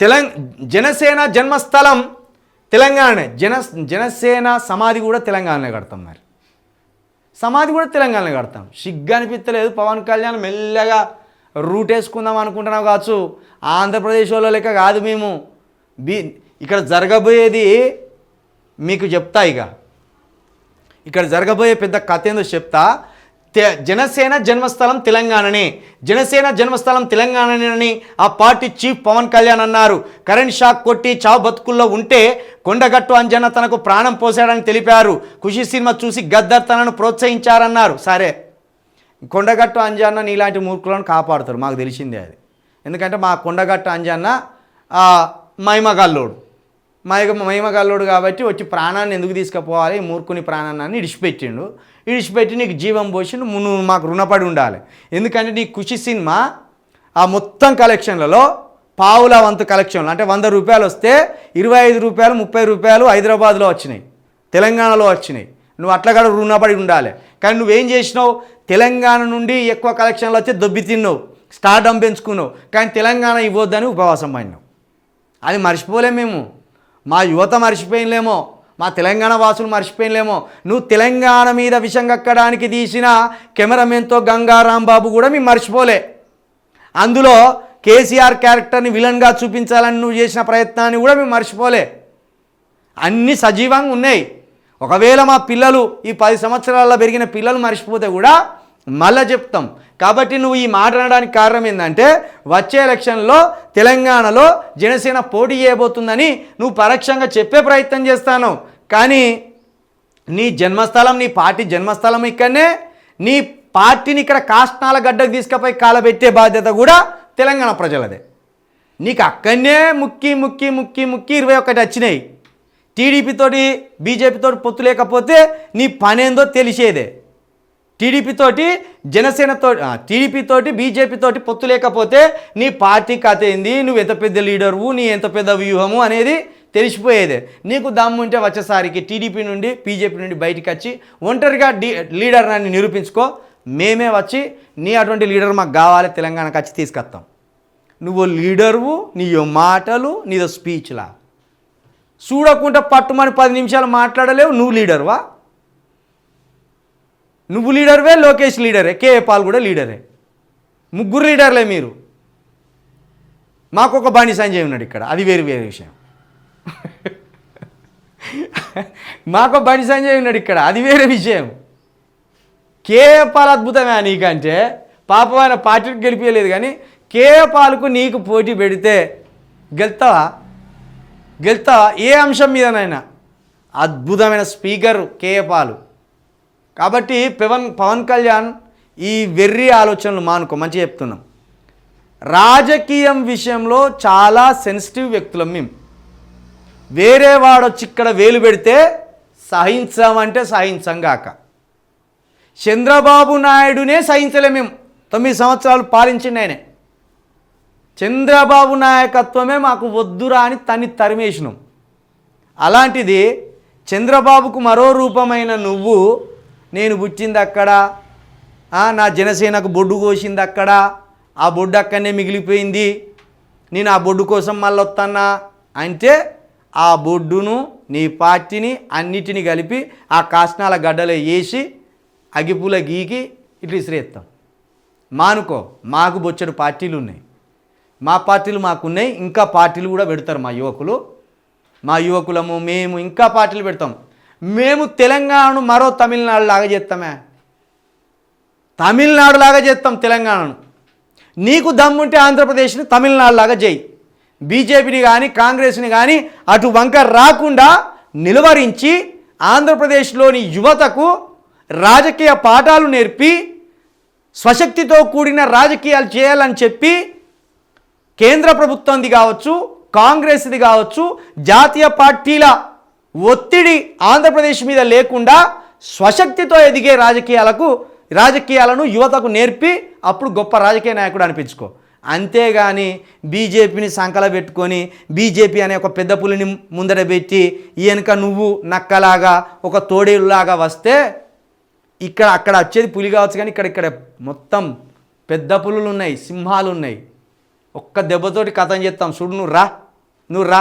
తెలంగ జనసేన జన్మస్థలం తెలంగాణనే. జన జనసేన సమాధి కూడా తెలంగాణలో కడతాం మరి. సమాధి కూడా తెలంగాణలో కడతాం. సిగ్గు అనిపించలేదు పవన్ కళ్యాణ్ మెల్లగా రూట్ వేసుకుందాం అనుకుంటున్నాం కావచ్చు. ఆంధ్రప్రదేశ్ వాళ్ళ లెక్క కాదు మేము. బీ ఇక్కడ జరగబోయేది మీకు చెప్తా ఇక. ఇక్కడ జరగబోయే పెద్ద కథ ఏందో చెప్తా. జనసేన జన్మస్థలం తెలంగాణనే. జనసేన జన్మస్థలం తెలంగాణని ఆ పార్టీ చీఫ్ పవన్ కళ్యాణ్ అన్నారు. కరెంట్ షాక్ కొట్టి చావు బతుకుల్లో ఉంటే కొండగట్టు అంజన్న తనకు ప్రాణం పోసాడని తెలిపారు. ఖుషి సినిమా చూసి గద్దర్ తనను ప్రోత్సహించారన్నారు. సరే కొండగట్టు అంజన్న నీలాంటి మూర్ఖులను కాపాడుతారు మాకు తెలిసిందే అది. ఎందుకంటే మా కొండగట్టు అంజన్న మైమగల్లోడు మహిమ మహిమగల్లోడు కాబట్టి వచ్చి ప్రాణాన్ని ఎందుకు తీసుకుపోవాలి? మూర్ఖుని ప్రాణాన్ని ఇడిచిపెట్టిండు. ఇడిచిపెట్టి నీకు జీవం పోసిండు నువ్వు మాకు రుణపడి ఉండాలి. ఎందుకంటే నీ ఖుషి సినిమా ఆ మొత్తం కలెక్షన్లలో పావుల వంతు కలెక్షన్లు. అంటే వంద రూపాయలు వస్తే ఇరవై ఐదు రూపాయలు ముప్పై రూపాయలు హైదరాబాద్లో వచ్చినాయి. తెలంగాణలో వచ్చినాయి. నువ్వు అట్లా కూడా రుణపడి ఉండాలి. కానీ నువ్వేం చేసినావు? తెలంగాణ నుండి ఎక్కువ కలెక్షన్లు వచ్చి దొబ్బి తిన్నావు. స్టార్డమ్ పెంచుకున్నావు. కానీ తెలంగాణ ఇవ్వద్దని ఉపవాసం పడినావు. అది మర్చిపోలేము మేము. మా యువత మర్చిపోయినలేమో మా తెలంగాణ వాసులు మర్చిపోయినలేమో. నువ్వు తెలంగాణ మీద విషం కక్కడానికి తీసిన కెమెరామెన్తో గంగారాం బాబు కూడా మేము మర్చిపోలే. అందులో కేసీఆర్ క్యారెక్టర్ని విలన్గా చూపించాలని నువ్వు చేసిన ప్రయత్నాన్ని కూడా మేము మర్చిపోలే. అన్నీ సజీవంగా ఉన్నాయి. ఒకవేళ మా పిల్లలు ఈ పది సంవత్సరాల్లో పెరిగిన పిల్లలు మర్చిపోతే కూడా మళ్ళా చెప్తాం. కాబట్టి నువ్వు ఈ మాట అనడానికి కారణం ఏంటంటే వచ్చే ఎలక్షన్లో తెలంగాణలో జనసేన పోటీ చేయబోతుందని నువ్వు పరోక్షంగా చెప్పే ప్రయత్నం చేస్తాను. కానీ నీ జన్మస్థలం నీ పార్టీ జన్మస్థలం ఇక్కడనే నీ పార్టీని ఇక్కడ కాష్టాల గడ్డకు తీసుకుపోయి కాలబెట్టే బాధ్యత కూడా తెలంగాణ ప్రజలదే. నీకు అక్కడనే ముక్కి ముక్కి ముక్కి ముక్కి ఇరవై ఒకటి వచ్చినాయి. టీడీపీతోటి బీజేపీతోటి పొత్తు లేకపోతే నీ పనేందో తెలిసేదే. టీడీపీతోటి జనసేనతో టీడీపీతోటి బీజేపీతోటి పొత్తు లేకపోతే నీ పార్టీ కథ ఏంది? నువ్వు ఎంత పెద్ద లీడర్వు నీ ఎంత పెద్ద వ్యూహము అనేది తెలిసిపోయేదే. నీకు దమ్ము ఉంటే వచ్చేసరికి టీడీపీ నుండి బీజేపీ నుండి బయటికి వచ్చి ఒంటరిగా డీ లీడర్ అని నిరూపించుకో. మేమే వచ్చి నీ అటువంటి లీడర్ మాకు కావాలి తెలంగాణకు వచ్చి తీసుకొస్తాం. నువ్వు లీడర్వు నీ మాటలు నీదో స్పీచ్లా. చూడకుండా పట్టుమని పది నిమిషాలు మాట్లాడలేవు నువ్వు లీడర్వా? నువ్వు లీడర్వే లోకేష్ లీడరే కేఏ పాల్ కూడా లీడరే. ముగ్గురు లీడర్లే మీరు. మాకు ఒక సంజయ్ ఉన్నాడు ఇక్కడ అది వేరు వేరే విషయం. మాకు బండి సంజయ్ ఉన్నాడు ఇక్కడ అది వేరే విషయం. కేఏ పాల్ అద్భుతమే నీకంటే పాపం ఆయన పార్టీకి గెలిపించలేదు కానీ కేఏ పాల్కు నీకు పోటీ పెడితే గెలుతావా? గెలుతావా? ఏ అంశం మీదనైనా. అద్భుతమైన స్పీకర్ కేఏ పాలు. కాబట్టి పవన్ పవన్ కళ్యాణ్ ఈ వెర్రి ఆలోచనలు మానుకో మంచిగా చెప్తున్నాం. రాజకీయం విషయంలో చాలా సెన్సిటివ్ వ్యక్తులం మేము వేరే వాడొచ్చి ఇక్కడ వేలు పెడితే సహించామంటే సహించంగాక చంద్రబాబు నాయుడునే సహించలే మేము తొమ్మిది సంవత్సరాలు పాలించింది ఆయనే. చంద్రబాబు నాయకత్వమే మాకు వద్దురా అని తన్ని తరిమేసినాం. అలాంటిది చంద్రబాబుకు మరో రూపమైన నువ్వు నేను పుచ్చింది అక్కడ నా జనసేనకు బొడ్డు కోసింది అక్కడ ఆ బొడ్డు అక్కడనే మిగిలిపోయింది. నేను ఆ బొడ్డు కోసం మళ్ళీ వస్తానా అంటే ఆ బొడ్డును నీ పార్టీని అన్నిటిని కలిపి ఆ కాష్నాల గడ్డలో వేసి అగిపుల గీకి ఇట్లు ఇసిరేస్తాం మానుకో మాకు బొచ్చడు పార్టీలు ఉన్నాయి మా పార్టీలు మాకున్నాయి ఇంకా పార్టీలు కూడా పెడతారు మా యువకులు. మా యువకులము మేము ఇంకా పార్టీలు పెడతాం. మేము తెలంగాణను మరో తమిళనాడు లాగా చేస్తామే. తమిళనాడు లాగా చేస్తాం తెలంగాణను. నీకు దమ్ముంటే ఆంధ్రప్రదేశ్ని తమిళనాడు లాగా చేయి. బీజేపీని కానీ కాంగ్రెస్ని కానీ అటు వంక రాకుండా నిలువరించి ఆంధ్రప్రదేశ్లోని యువతకు రాజకీయ పాఠాలు నేర్పి స్వశక్తితో కూడిన రాజకీయాలు చేయాలని చెప్పి కేంద్ర ప్రభుత్వంది కావచ్చు కాంగ్రెస్ది కావచ్చు జాతీయ పార్టీల ఒత్తిడి ఆంధ్రప్రదేశ్ మీద లేకుండా స్వశక్తితో ఎదిగే రాజకీయాలకు రాజకీయాలను యువతకు నేర్పి అప్పుడు గొప్ప రాజకీయ నాయకుడు అనిపించుకో. అంతేగాని బీజేపీని సంకల పెట్టుకొని బీజేపీ అనే ఒక పెద్ద పులిని ముందర పెట్టి ఈయనక నువ్వు నక్కలాగా ఒక తోడేలులాగా వస్తే ఇక్కడ అక్కడ వచ్చేది పులి కావచ్చు కానీ ఇక్కడ ఇక్కడ మొత్తం పెద్ద పులులు ఉన్నాయి సింహాలు ఉన్నాయి ఒక్క దెబ్బతోటి కథం చేస్తాం చూడు నువ్వు రా నువ్వు రా.